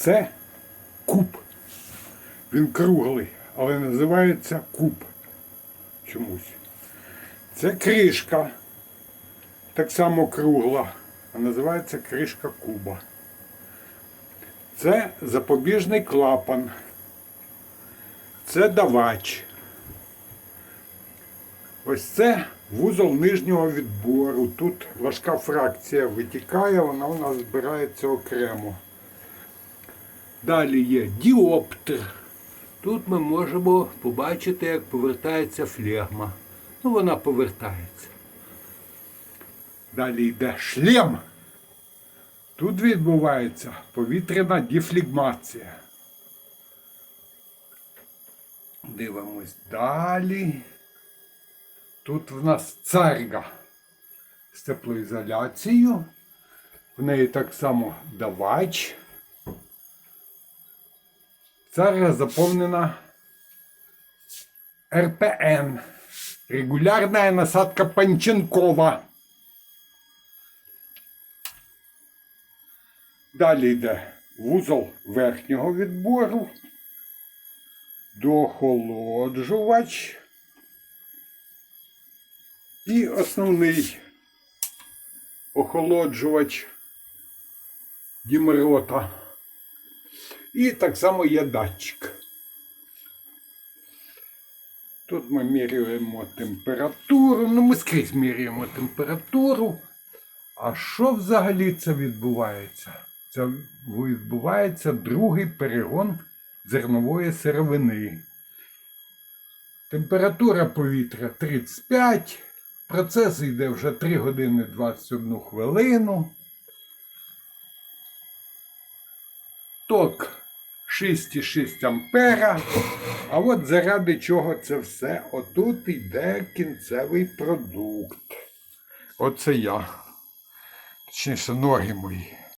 Це куб. Він круглий, але називається куб чомусь. Це кришка, так само кругла, а називається кришка куба. Це запобіжний клапан. Це давач. Ось це вузол нижнього відбору. Тут важка фракція витікає, вона у нас збирається окремо. Далі є діоптер. Тут ми можемо побачити, як повертається флегма. Ну, вона повертається. Далі йде шлем. Тут відбувається повітряна дефлегмація. Дивимось далі. Тут в нас царга з теплоізоляцією. В неї так само давач. Царга заповнена РПН. Регулярная насадка Панченкова. Далі йде вузол верхнього відбору, дохолоджувач і основний охолоджувач дімерота. І так само є датчик. Тут ми міряємо температуру. Ну, ми скрізь міряємо температуру. А що взагалі це відбувається? Це відбувається другий перегон зернової сировини. Температура повітря 35. Процес йде вже 3 години 21 хвилину. Ток 6,6 ампера. А от заради чого це все? Отут йде кінцевий продукт. Оце я. Точніше, ноги мої.